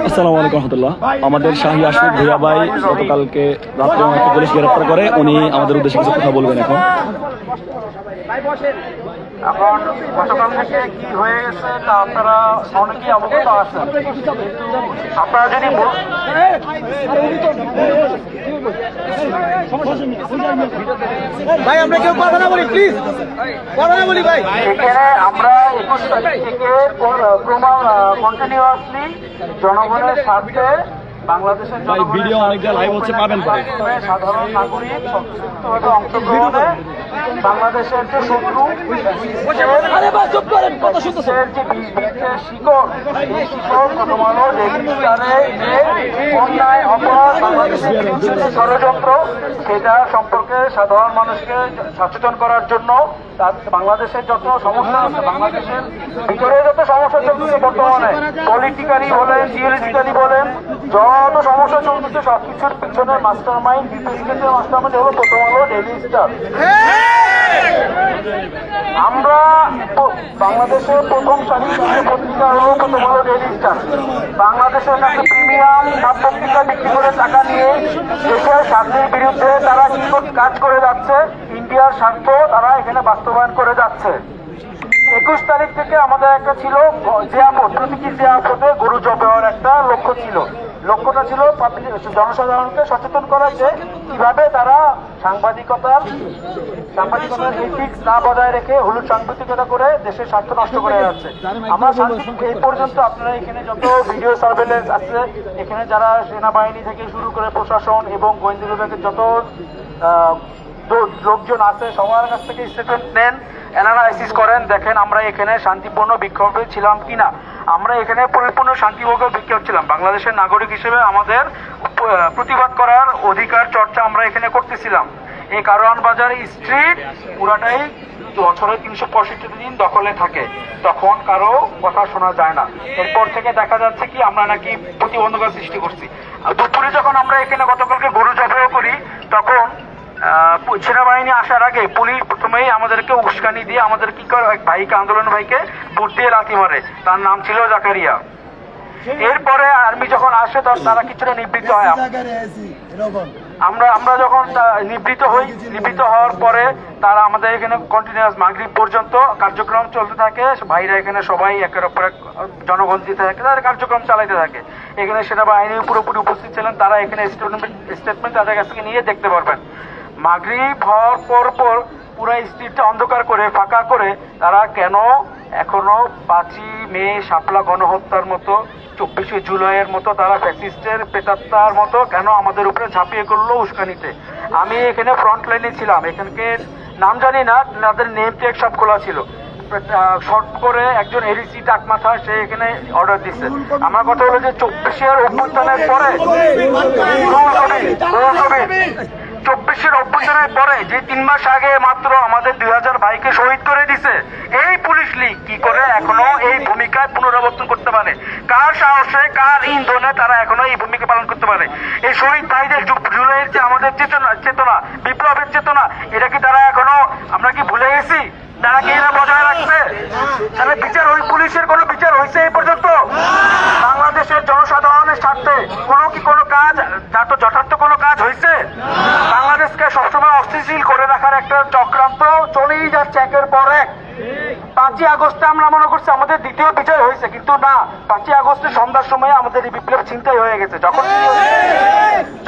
আসসালামু আলাইকুম রহমতুল্লাহ। আমাদের শাহী আশিফ ভুয়া ভাই গতকালকে রাত্রে আমাকে পুলিশ গ্রেপ্তার করে। উনি আমাদের উদ্দেশ্যে কিছু কথা বলবেন এখন। এখন গতকাল থেকে কি হয়ে গেছে তা আপনারা অনেকেই অবগত আছেন। কিন্তু আপনারা যদি ভাই, আমরা কেউ কথা না বলি প্লিজ কথা না বলি, ভাই। আমরা একুশ তারিখ থেকে কন্টিনিউয়াসলি জনগণের স্বার্থে বাংলাদেশের ভিডিও অনেকটা স্বার্থে হচ্ছে, পাবেন সাধারণ নাগরিক অংশগ্রহণে বাংলাদেশের যে শত্রু শিকড় শিকড় প্রথম আলো অন্যায় অপরাধ বাংলাদেশের ষড়যন্ত্র সেটা সম্পর্কে সাধারণ মানুষকে সচেতন করার জন্য তার বাংলাদেশের যত সমস্যা আছে বাংলাদেশের ভিতরে যত সমস্যা চলতেছে বর্তমানে পলিটিক্যালি বলেন জিওলজিক্যালি বলেন যত সমস্যা চলতেছে সবকিছুর পিছনে মাস্টার মাইন্ড বিপরীতের মাস্টার মাইন্ড হলো প্রথম আলো ডেলি স্টার আমরা বাংলাদেশের প্রথম সারির পত্রিকা হলো প্রথম আলো ডেইলি স্টার বাংলাদেশের কাছে প্রিমিয়াম পত্রিকা বিক্রি করে টাকা নিয়ে দেশের স্বার্থের বিরুদ্ধে তারা কি কাজ করে যাচ্ছে, ইন্ডিয়ার স্বার্থ তারা এখানে বাস্তবায়ন করে যাচ্ছে। একুশ তারিখ থেকে আমাদের একটা ছিল জিয়াপথ প্রতীকী জিয়াপথে গরু জবাইয়ের একটা লক্ষ্য ছিল। লক্ষ্যটা ছিল জনসাধারণকে সচেতন করা যে কীভাবে তারা সাংবাদিকতার সাংবাদিকতার এথিক্স না বজায় রেখে হলুদ সাংবাদিকতা করে দেশের স্বার্থ নষ্ট করে যাচ্ছে। আমরা এই পর্যন্ত আপনারা এখানে যত ভিডিও সার্ভেলেন্স আছে, এখানে যারা সেনাবাহিনী থেকে শুরু করে প্রশাসন এবং গোয়েন্দা বিভাগের যত লোকজন আছে, সবার কাছ থেকে স্টেটমেন্ট নেন অ্যানালাইসিস করেন, দেখেন আমরা এখানে শান্তিপূর্ণ বিক্ষোভে ছিলাম কি না আমরা এখানে পরিপূর্ণ শান্তিপূর্ণ বিক্ষোভ ছিলাম। বাংলাদেশের নাগরিক হিসেবে আমাদের প্রতিবাদ করার অধিকার, চর্চা আমরা এখানে করতেছিলাম। এই কারওয়ান বাজার স্ট্রিট পুরাটাই বছরে তিনশো পঁয়ষট্টি দিন দখলে থাকে। তখন কারও কথা শোনা যায় না। এরপর থেকে দেখা যাচ্ছে কি, আমরা নাকি প্রতিবন্ধকতা সৃষ্টি করছি। দুপুরে যখন আমরা এখানে গতকালকে গরু জবাইও করি, তখন সেনাবাহিনী আসার আগে পুলিশ প্রথমেই আমাদেরকে উস্কানি দিয়ে আমাদের কি করে এক ভাইকে আন্দোলন ভাইকে বুট দিয়ে লাথি মারে। তার নাম ছিল জাকারিয়া। এরপরে আর্মি যখন আসে তখন তারা কিছুটা নিবৃত্ত হয়। আমরা আমরা যখন নিবৃত হই নিবৃত হওয়ার পরে তারা আমাদের এখানে কন্টিনিউয়াস মাগরিব পর্যন্ত কার্যক্রম চলতে থাকে। ভাইরা এখানে সবাই একের অপর জনগণ দিতে থাকে তাদের কার্যক্রম চালাইতে থাকে। এখানে সেনাবাহিনী পুরোপুরি উপস্থিত ছিলেন তারা এখানে স্টেটমেন্ট স্টেটমেন্ট তাদের কাছ থেকে নিয়ে দেখতে পারবেন। মাগরিব হওয়ার পর পর পুরো স্ট্রিটটা অন্ধকার করে ফাঁকা করে তারা কেন এখনও পাঁচই মে শাপলা গণহত্যার মতো চব্বিশে জুলাইয়ের মতো তারা ফ্যাসিস্টের প্রেতাত্মার মতো কেন আমাদের উপরে ঝাঁপিয়ে করল উস্কানিতে? আমি এখানে ফ্রন্ট লাইনে ছিলাম এখানকে নাম জানি না তাদের নেম টেক সব খোলা ছিল। শর্ট করে একজন এডিসি ডাক মাথা সে এখানে অর্ডার দিচ্ছে আমার কথা হলো যে চব্বিশের অভ্যুত্থানের পরে চব্বিশের অভ্যুত্থানের পরে যে তিন মাস আগে মাত্র আমাদের দুই হাজার ভাইকে শহীদ করে দিছে, এই পুলিশ লীগ কি করে এখনও এই ভূমিকায় পুনরাবর্তন করতে পারে? কার সাহসে, কার ইন্ধনে তারা এখনও এই ভূমিকা পালন করতে পারে? এই শহীদ ভাইদের জুলাইয়ের যে আমাদের চেতনা চেতনা, বিপ্লবের চেতনা, এটা কি তারা এখনও আমরা কি ভুলে গেছি? তারা কি এটা বজায় রাখছে? তাহলে বিচার ওই পুলিশের কোনো বিচার হয়েছে এই পর্যন্ত? বাংলাদেশের জনসাধারণের স্বার্থে কোনো কি কোনো কাজ যা তো যথার্থ কোনো কাজ হয়েছে? অস্থিতিশীল করে রাখার একটা চক্রান্ত চলেই যাচ্ছে একের পর এক। পাঁচই আগস্টে আমরা মনে করছি আমাদের দ্বিতীয় বিজয় হয়েছে কিন্তু না পাঁচই আগস্টে সন্ধ্যার সময় আমাদের এই বিপ্লব ছিনতাই হয়ে গেছে। যখন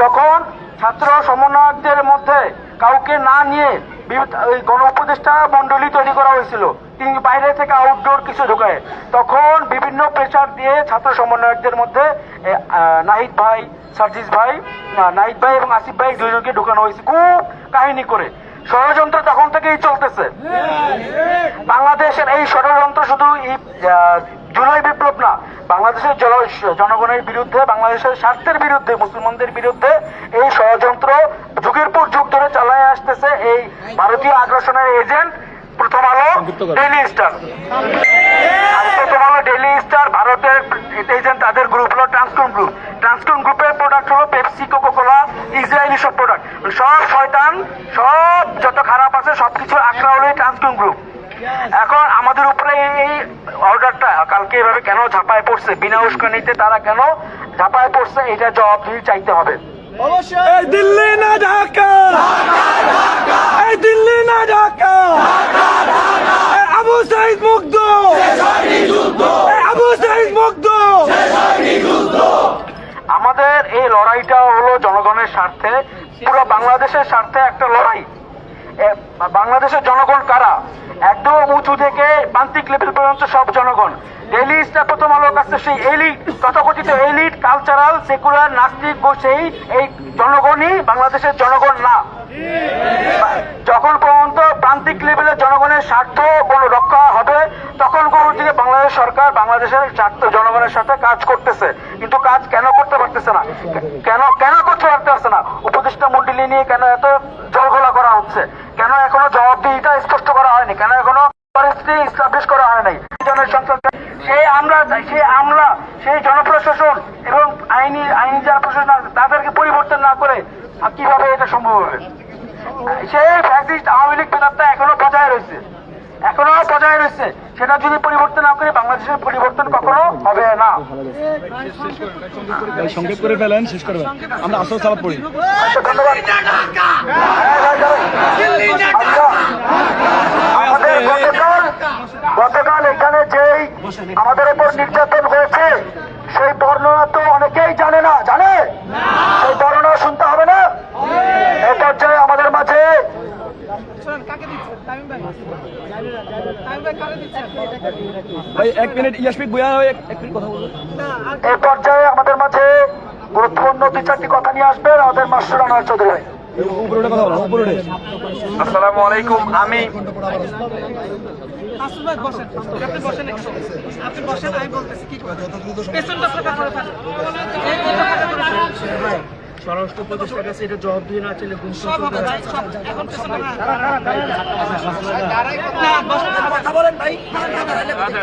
যখন ছাত্র সমন্বয়কদের মধ্যে কাউকে না নিয়ে গণ উপদেষ্টা মন্ডলী তৈরি করা হয়েছিল। তিনি বাইরে থেকে আউটডোর কিছু ঢুকায়। তখন বিভিন্ন প্রেসার দিয়ে ছাত্র সমন্বয়কদের মধ্যে নাহিদ ভাই সার্জিস ভাই নাহিদ ভাই এবং আসিফ ভাই দুজনকে ঢুকানো হয়েছে খুব কাহিনী করে। ষড়যন্ত্র তখন থেকেই চলতেছে। বাংলাদেশের এই ষড়যন্ত্র শুধু জুলাই বিপ্লব না। বাংলাদেশের জন- জনগণের বিরুদ্ধে বাংলাদেশের স্বার্থের বিরুদ্ধে মুসলমানদের বিরুদ্ধে এই ষড়যন্ত্র যুগের পর যুগ ধরে চালায় আসতেছে এই ভারতীয় আগ্রাসনের এজেন্ট। প্রথম আলো Daily Star. Prothom Alo Daily Star ভারতের এজেন্ট তাদের গ্রুপ হলো ট্রান্সকন গ্রুপ ট্রান্সকন গ্রুপের প্রোডাক্ট হলো পেপসি কোকোকোলা ইসরায়েলি সব প্রোডাক্ট সব শয়তান সব যত খারাপ আছে সবকিছু আঁকড়া হলো ট্রান্সকন গ্রুপ এখন আমাদের উপরে এই অর্ডারটা কালকে এভাবে কেন ঝাঁপায় পড়ছে? বিনা উস্কানিতে তারা কেন ঝাঁপায় পড়ছে? এটা জবাবদিহি চাইতে হবে। অবশ্যই। এই দিল্লি না ঢাকা। এই দিল্লি না ঢাকা। এই আবু সাইদ মুগ্ধ। আবু সাইদ মুগ্ধ। আমাদের এই লড়াইটা হলো জনগণের স্বার্থে পুরো বাংলাদেশের স্বার্থে একটা লড়াই। বাংলাদেশের জনগণ কারা? একদম উঁচু থেকে প্রান্তিক লেভেল পর্যন্ত সব জনগণ। ডেলি প্রথম আলোর কাছে সেই এলিট তথাকথিত এলিট কালচারাল সেকুলার নাস্তিক ও এই জনগণই বাংলাদেশের জনগণ না। যখন পর্যন্ত প্রান্তিক লেভেলের জনগণের স্বার্থ কোনো রক্ষা হবে, তখন কোনো দিকে বাংলাদেশ সরকার বাংলাদেশের স্বার্থ, জনগণের সাথে কাজ করতেছে। কিন্তু কাজ কেন করতে পারতেছে না? কেন কেন করতে পারতেছে না? উপদেষ্টা মন্ডলী নিয়ে কেন এত জলঘোলা করা হচ্ছে? কেন এখনও জবাবদিহিটা স্পষ্ট করা হয়নি? কেন এখনও পরিস্থিতি স্টাবলিশ করা হয় নাই? জনের সংসদ সেই আমরা, সেই আমলা সেই জনপ্রশাসন এবং আইনি আইনি যারা প্রশাসন তাদেরকে পরিবর্তন না করে কীভাবে এটা সম্ভব হবে? সেই ফ্যাসিস্ট আওয়ামী লীগ পেতারটা এখনও বজায় রয়েছে। এখনও বজায় রয়েছে। সেটা যদি পরিবর্তন না করে বাংলাদেশের পরিবর্তন কখনো হবে না। সংক্ষেপ করে ফেলেন শেষ করবেন আমরা আসল সালাদ পড়ি। আচ্ছা। আচ্ছা, আমাদের গতকাল গতকাল এখানে যেই আমাদের উপর নির্যাতন হয়েছে সেই বর্ণনা তো অনেকেই জানে না। জানে সেই বর্ণনা শুনতে হবে না এই পর্যায়ে আমাদের মাঝে ভাই এক মিনিট ইয়াসমিক বইয়া হয়ে এক এক মিনিট কথা বলব এই পর্যায়ে আমাদের মাঝে গুরুত্বপূর্ণ দুই চারটি কথা নিয়ে আসবেন আমাদের মাস্টার আনোয়ার চৌধুরী ভাই। আসসালামু আলাইকুম আমি বসেন আমি বলতেছি কি করবেন পেছনটা স্বরাষ্ট্র উপদেষ্টার কাছে এটা জবাব দিয়ে না চলে সব হবে ভাই সব এখন পেছনে না না বসেন কথা বলেন ভাই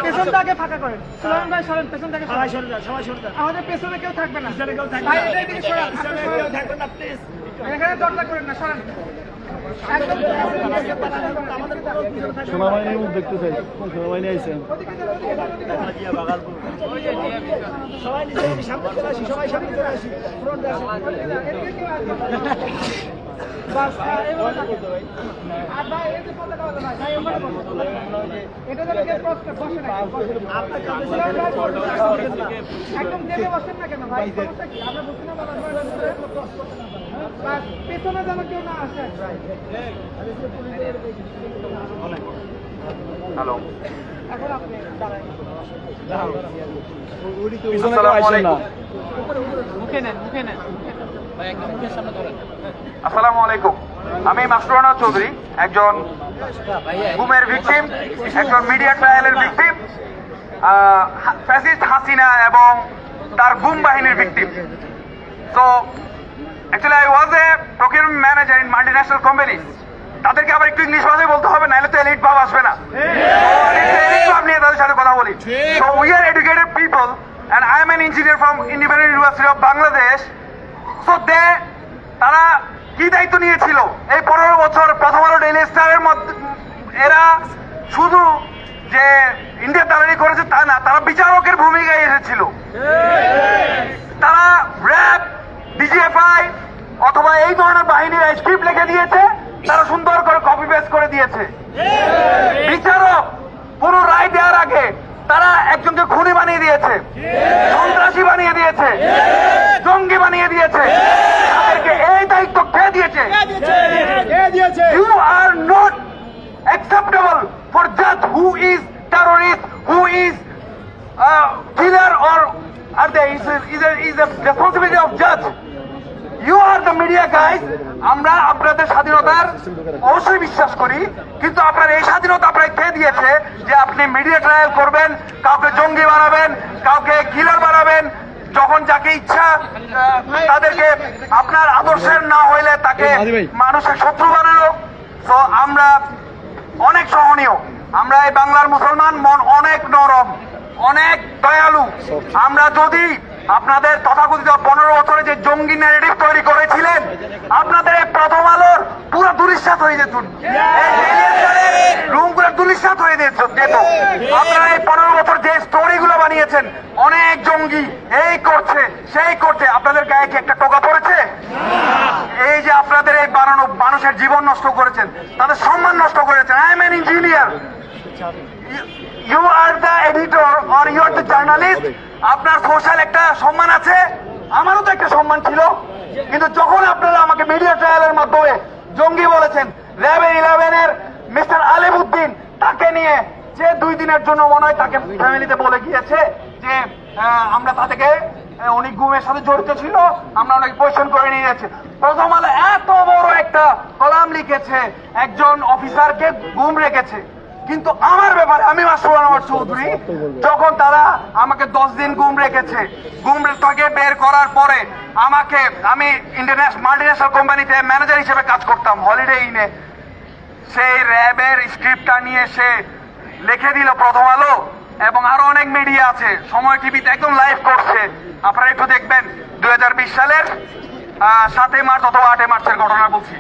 পেছনটা ফাঁকা করেন সুলাইমান ভাই সরেন পেছনটাকে সবাই সরে যান সবাই সরে যান আমাদের পেছনে কেউ থাকবে না কেউ থাকবে না প্লিজ এখানে দরজা করেন না সরেন একদম মুখ দেখতে চাই। কোন সেনাবাহিনী আইছেন সবাই সামনে আসি, সবাই সামনে আসি। একদম দেখে বসেন না কেন ভাই? সমস্যা কি? আমরা পেছনে যেন কেউ না আসে। হ্যালো। এখন আপনি দাঁড়ান। পিছনে কেউ আইছেন না মুখে নেন মুখে নেন। ভাই একদম মুখের সামনে ধরেন। আসসালামু আলাইকুম। আমি মাসরুরানা চৌধুরী একজন গুমের ভিকটিম একজন মিডিয়া ট্রায়ালের ভিকটিম ফ্যাসিস্ট হাসিনা এবং তার গুম বাহিনীর victim. So actually I was a procurement manager in multinational company তাদেরকে আবার একটু ইংলিশ ভাষায় বলতে হবে নাহলে তো এলিট ভাব আসবে না। এলিট ভাব নিয়ে তাদের সাথে কথা বলি। So we are educated people and I am an engineer from Independent University of Bangladesh so they তারা কি দায়িত্ব নিয়েছিল? এই পনেরো বছর প্রথম আলো ডেইলি স্টারের মধ্যে এরা শুধু যে ইন্ডিয়া দালালি করেছে তা না তারা বিচারকের ভূমিকায় এসেছিল তারা র্যাব ডিজিএফআই অথবা এই ধরনের বাহিনীর স্ক্রিপ্ট লিখে দিয়েছে তারা সুন্দর করে কপি পেস্ট করে দিয়েছে। বিচারক কোন রায় দেওয়ার আগে তারা একজনকে খুনি বানিয়ে দিয়েছে সন্ত্রাসী বানিয়ে দিয়েছে জঙ্গি বানিয়ে দিয়েছে। তাদেরকে এই দায়িত্ব কে দিয়েছে? You are not acceptable for judge who is terrorist, who is uh, or are are is is a, is a responsibility of judge. You are the media guys আমরা আপনাদের স্বাধীনতার অবশ্যই বিশ্বাস করি কিন্তু আপনার এই স্বাধীনতা আপনাকে কে দিয়েছে যে আপনি মিডিয়া ট্রায়াল করবেন কাউকে জঙ্গি বানাবেন কাউকে কিলার বানাবেন যখন যাকে ইচ্ছা তাদেরকে আপনার আদর্শের না হইলে তাকে মানুষের শত্রু বানানো। তো আমরা অনেক সহনীয়। আমরা এই বাংলার মুসলমান মন অনেক নরম অনেক দয়ালু। আমরা যদি আপনাদের তথাকথিত পনেরো বছরে যে জঙ্গি ন্যারেটিভ তৈরি করেছিলেন, আপনাদের এই প্রথম আলোর পুরো দুলিশাত হয়ে যেত। রুমগুলো দুলিশাত হয়ে যেত আপনারা এই পনেরো বছর যে স্টোরি গুলো বানিয়েছেন, অনেক জঙ্গি এই করছে, সেই করছে। আপনাদের গায়ে কি একটা টোকা পড়েছে? এই যে আপনাদের এই বানানো মানুষের জীবন নষ্ট করেছেন, তাদের সম্মান নষ্ট করেছেন। I am an engineer you are the editor or you are the journalist আপনার সোশ্যাল একটা সম্মান আছে? আমারও তো একটা সম্মান ছিল। কিন্তু যখন আপনারা আমাকে মিডিয়া ট্রায়ালের মাধ্যমে জঙ্গি বলেছেন, র্যাবে ইলেভেনের মিস্টার আলিমুদ্দিন তাকে নিয়ে যে দুই দিনের জন্য মনে হয় তাকে ফ্যামিলিতে বলে গিয়েছে যে আমরা তাদেরকে উনি গুমের সাথে জড়িত ছিল, আমরা অনেক পরিশ্রম করে নিয়ে যাচ্ছি। প্রথম আলো এত বড় একটা কলাম লিখেছে, একজন অফিসারকে গুম রেখেছে। কিন্তু আমার ব্যাপারে আমি মাসুর আনোয়ার চৌধুরী, যখন তারা আমাকে দশ দিন গুম রেখেছে, গুম থেকে বের করার পরে আমাকে আমি ইন্টারন্যাশনাল মাল্টিন্যাশনাল কোম্পানিতে ম্যানেজার হিসেবে কাজ করতাম হলিডে ইনে সেই র্যাবের স্ক্রিপ্টটা নিয়ে সে লিখে দিল প্রথম আলো, এবং আরও অনেক মিডিয়া আছে, সময় টিভিতে একদম লাইভ করছে। আপনারা একটু দেখবেন দু হাজার বিশ সালের সাতই মার্চ অথবা আটই মার্চের ঘটনা বলছি।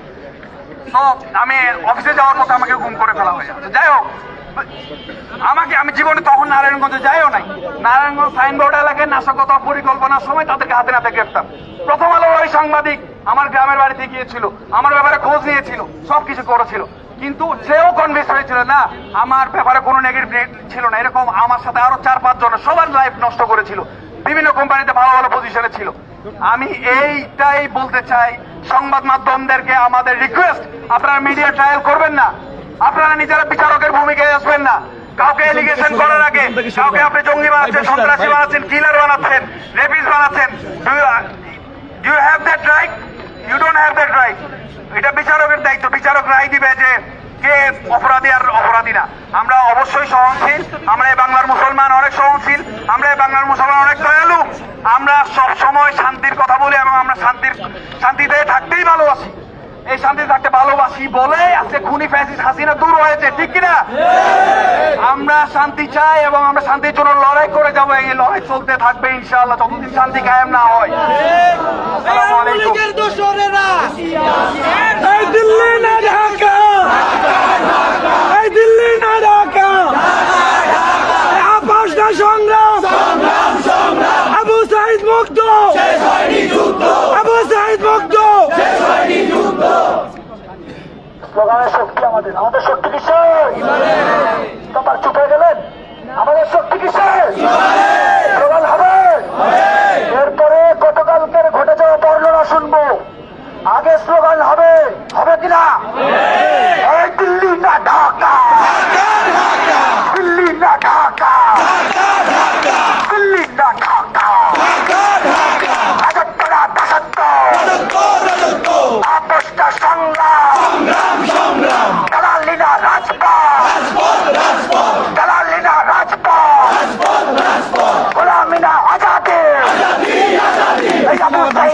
তো আমি অফিসে যাওয়ার পথে আমাকে গুম করে ফেলা হয়ে যাই হোক, আমাকে আমি জীবনে তখন নারায়ণগঞ্জে যাইও নাই। নারায়ণগঞ্জ সাইনবোর্ড এলাকায় নাশকতা পরিকল্পনার সময় তাদেরকে হাতে নাতে গ্রেফতার প্রথম আলোর ওই সাংবাদিক আমার গ্রামের বাড়িতে গিয়েছিল, আমার ব্যাপারে খোঁজ নিয়েছিল, সবকিছু করেছিল। কিন্তু সেও কনভিন্স হয়েছিল, না, আমার ব্যাপারে কোনো নেগেটিভ ছিল না। এরকম আমার সাথে আরও চার পাঁচ জন সবার লাইফ নষ্ট করেছিল। বিভিন্ন কোম্পানিতে ভালো ভালো পজিশনে ছিল। আমি এইটাই বলতে চাই, সংবাদ মাধ্যমদেরকে আমাদের রিকোয়েস্ট আপনারা মিডিয়া ট্রায়াল করবেন না। আপনারা নিজেরা বিচারকের ভূমিকায় আসবেন না। কাউকে এলিগেশন করার আগে, কাউকে আপনি জঙ্গি বানাচ্ছেন, সন্ত্রাসী বানাচ্ছেন কিলার বানাচ্ছেন রেপিস বানাচ্ছেন। You have that right you don't have that right এটা বিচারকের দায়িত্ব। বিচারক রায় দিবে যে কে অপরাধী আর অপরাধী না। আমরা অবশ্যই সহনশীল, আমরা এই বাংলার মুসলমান অনেক সহনশীল, আমরা এই বাংলার মুসলমান অনেক দয়ালু। আমরা সব সময় শান্তির কথা বলি এবং আমরা শান্তির শান্তিতে থাকতেই ভালোবাসি। এই শান্তি থাকতে ভালোবাসি বলে আজকে খুনি ফ্যাসিস হাসিনা দূর হয়েছে ঠিক কিনা? আমরা শান্তি চাই এবং আমরা শান্তির জন্য লড়াই করে যাব। এই লড়াই চলতে থাকবে ইনশাআল্লাহ যতদিন শান্তি কায়েম না হয়। দিল্লি না ঢাকা। এই দিল্লি না ঢাকা। এই না সংগ্রাম। আবু সাইদ মুক্ত। আবু সাইদ মুক্ত। স্লোগানের শক্তি আমাদের। আমাদের শক্তি কিসের? তোমার চুপে গেলেন? আমাদের শক্তি কিসের? স্লোগান হবে। এরপরে গতকালকের ঘটে যাওয়া বর্ণনা শুনব। আগে স্লোগান হবে হবে কিনা? দিল্লি না ঢাকা।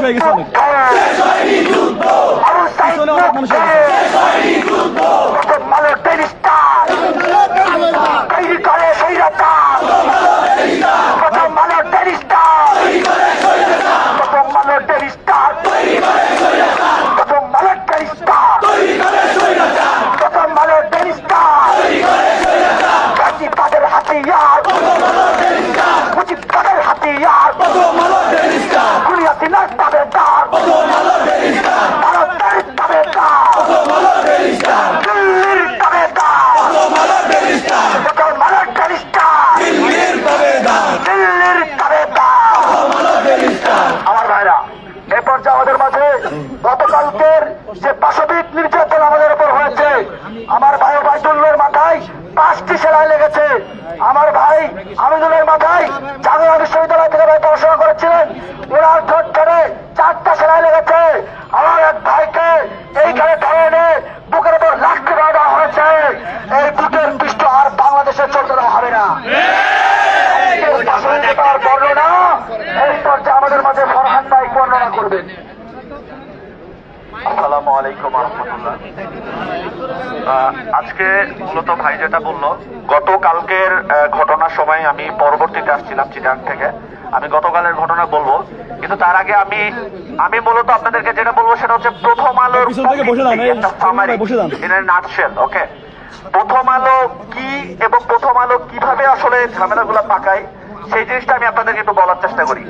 আবু সাইদ মুক্ত। আবু সাইদ মুক্ত। মুসলমানের টেরিস্টার তৈরি করে সৈরতার মুসলমানের টেরিস্টার মুসলমানের টেরিস্টার মুসলমানের টেরিস্টার মুসলমানের টেরিস্টার মুজিবাদের হাতিয়ার মুজিবাদের হাতিয়ার কুলিয়াসিনার তাবেদার ভারতের তাবেদার দিল্লির তাবেদার মুসলমানের টেরিস্টার দিল্লির তাবেদার আমার ভাইরা এ পর্যায়ে আমাদের মাঝে গতকালকের যে পাশবিক নির্যাতন আমাদের উপর হয়েছে আমার ভাই বাইদুল্লের মাথায় পাঁচটি সেলাই লেগেছে আমার ভাই আমিদুলের মাথায় জামিয়া বিশ্ববিদ্যালয় থেকে ভাই পড়াশোনা করেছিলেন ওনার ঠোঁট ধরে চারটা সেলাই লেগেছে আমার এক ভাইকে এইখানে ধরে এনে বুকের উপর লাঠি মারা দেওয়া হয়েছে এই বুকের পৃষ্ঠ আর বাংলাদেশে চলতে দেওয়া হবে না তার বর্ণনা এই পর্যায়ে আমাদের মাঝে ফরহান নাইক বর্ণনা করবেন আসসালামু আলাইকুম রহমতুল্লাহ আজকে মূলত ভাই যেটা বলল গতকালকের ঘটনার সময় আমি পরবর্তীতে আসছিলাম চিটাং থেকে আমি গতকালের ঘটনা বলব কিন্তু তার আগে আমি আমি মূলত আপনাদেরকে যেটা বলব সেটা হচ্ছে প্রথম আলোর। নাটশেল ওকে প্রথম আলো কি এবং প্রথম আলো কীভাবে আসলে ঝামেলাগুলো পাকায় সেই জিনিসটা আমি আপনাদেরকে একটু বলার চেষ্টা করি।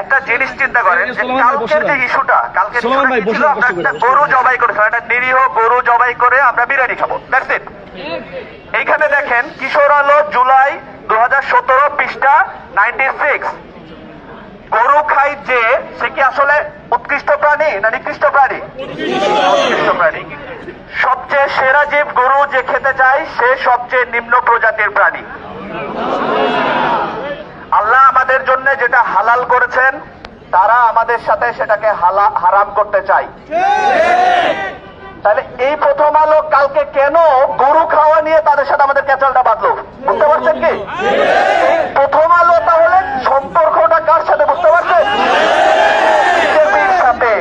একটা জিনিস চিন্তা করেন যে কালকের যে ইস্যুটা কালকে করে, গরু জবাই করেছিল একটা নিরীহ গরু জবাই করে আমরা বিরিয়ানি খাব। দ্যাটস ইট এইখানে দেখেন কিশোর আলো জুলাই দু হাজার সতেরো পৃষ্ঠা নাইনটি সিক্স গরু খাই যে, সে কি আসলে উৎকৃষ্ট প্রাণী না নিকৃষ্ট প্রাণী? উৎকৃষ্ট প্রাণী। সবচেয়ে সেরা জীব গরু যে খেতে চায়, সে সবচেয়ে নিম্ন প্রজাতির প্রাণী। আল্লাহ আমাদের জন্য যেটা হালাল করেছেন, তারা আমাদের সাথে সেটাকে হারাম করতে চায়। তাহলে এই প্রথম আলো কালকে কেন গরু খাওয়া নিয়ে তাদের সাথে আমাদের ক্যাচালটা বাঁধলো? বুঝতে পারছেন কি? প্রথম আলো তাহলে সম্পর্কটা কার সাথে, বুঝতে পারছেন? বিজেপির সাথে,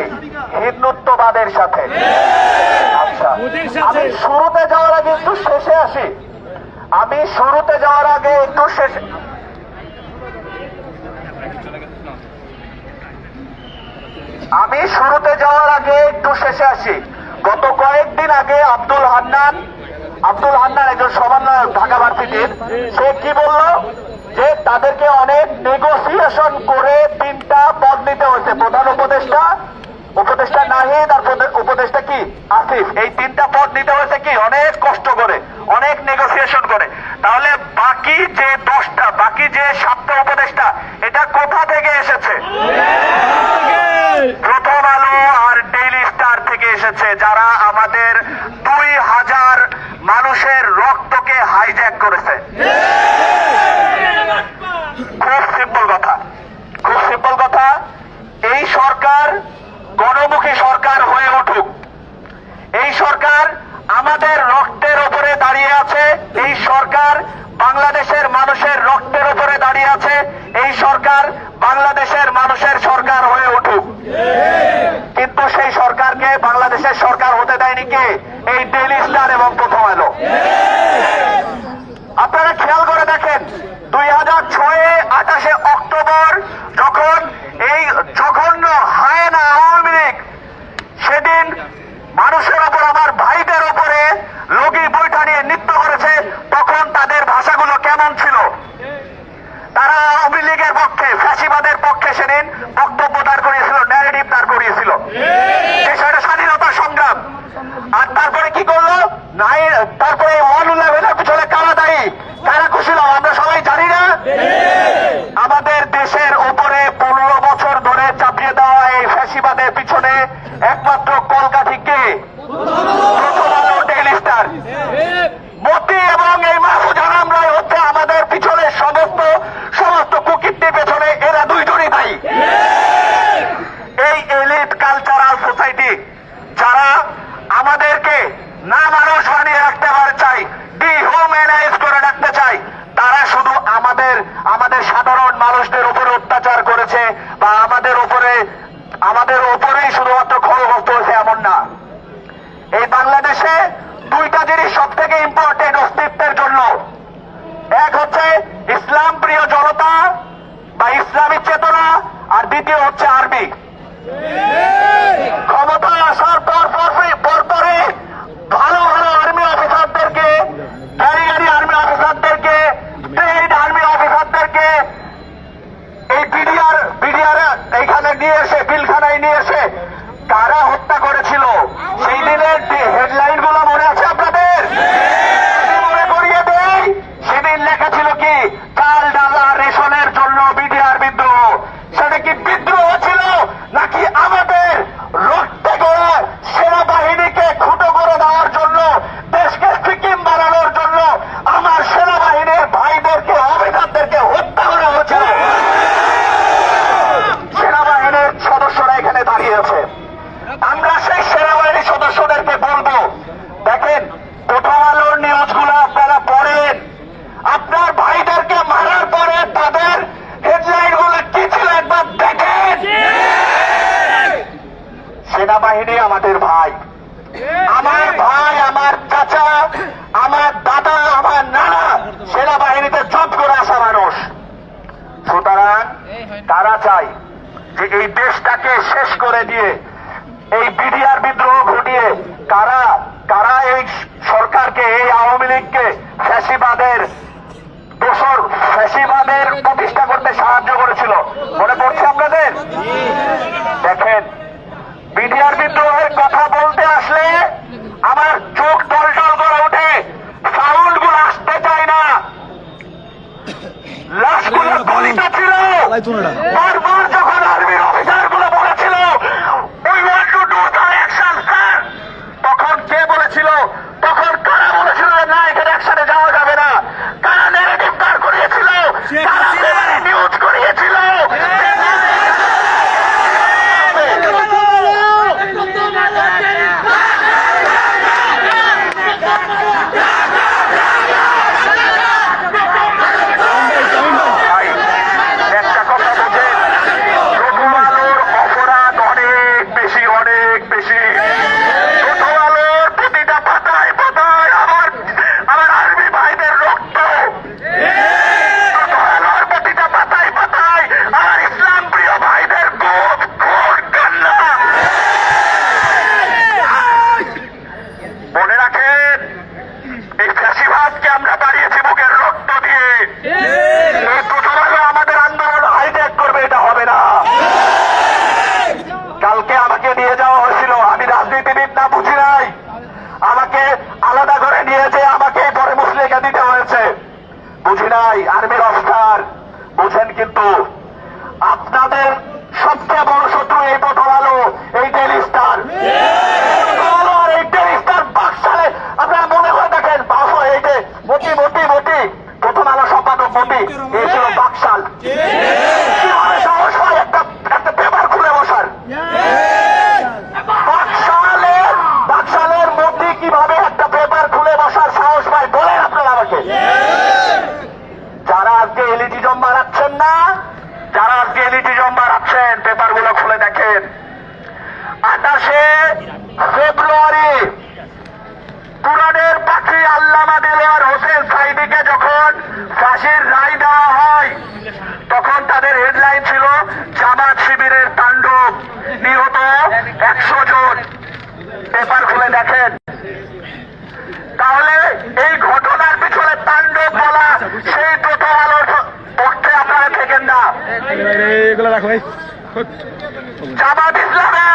হিন্দুত্ববাদের সাথে। আচ্ছা আমি শুরুতে যাওয়ার আগে একটু শেষে আসি। আমি শুরুতে যাওয়ার আগে একটু শেষে আমি শুরুতে যাওয়ার আগে একটু শেষে আসি। গত কয়েকদিন আগে আব্দুল হান্নান আব্দুল হান্নান একজন সমন্বয়ক ঢাকা ভার্সিটির সে কি বলল? যে তাদেরকে অনেক নেগোসিয়েশন করে তিনটা পদ নিতে হয়েছে। প্রধান উপদেষ্টা উপদেষ্টা নাহিদ আর উপদেষ্টা কি? আসিফ। এই তিনটা পদ নিতে হয়েছে কি? অনেক কষ্ট করে, অনেক নেগোসিয়েশন করে। তাহলে বাকি যে দশটা, বাকি যে সাতটা উপদেষ্টা, এটা কোথা থেকে এসেছে প্রথম আলো আর ডেইলি স্টার থেকে এসেছে যারা আমাদের দুই হাজার মানুষের রক্তকে হাইজ্যাক করেছে খুব সিম্পল কথা খুব সিম্পল কথা এই সরকার গণমুখী সরকার হয়ে উঠুক এই সরকার আমাদের রক্তের উপরে দাঁড়িয়ে আছে এই সরকার বাংলাদেশের মানুষের রক্তের উপরে দাঁড়িয়ে আছে এই সরকার বাংলাদেশের মানুষের সরকার হয়ে উঠুক কিন্তু সেই সরকারকে বাংলাদেশের সরকার হতে দেয়নি কে এই ডেইলি স্টার এবং প্রথম আলো আপনারা খেয়াল করে দেখেন দুই হাজার ছয়ে আঠাশে অক্টোবর যখন আমাদের ভাই। আমার ভাই, আমার চাচা, আমার দাদা, আমার নানা সেনাবাহিনীতে জব করে আসা মানুষ। সুতরাং তারা চাই যে এই দেশটাকে শেষ করে দিয়ে এই বিডিআর বিদ্রোহ ঘটিয়ে কারা কারা এই সরকারকে, এই আওয়ামী লীগকে ফ্যাসিবাদের দোষর, ফ্যাসিবাদের প্রতিষ্ঠা করতে সাহায্য করেছিল। মনে পড়ছে আপনাদের? দেখেন বিডিআর বিদ্রোহের কথা বলতে আসলে আমার চোখ টলটল করে ওঠে সাউন্ডগুলো আসতে চায় না লাশগুলো গলিত ছিল they see Tamam İslam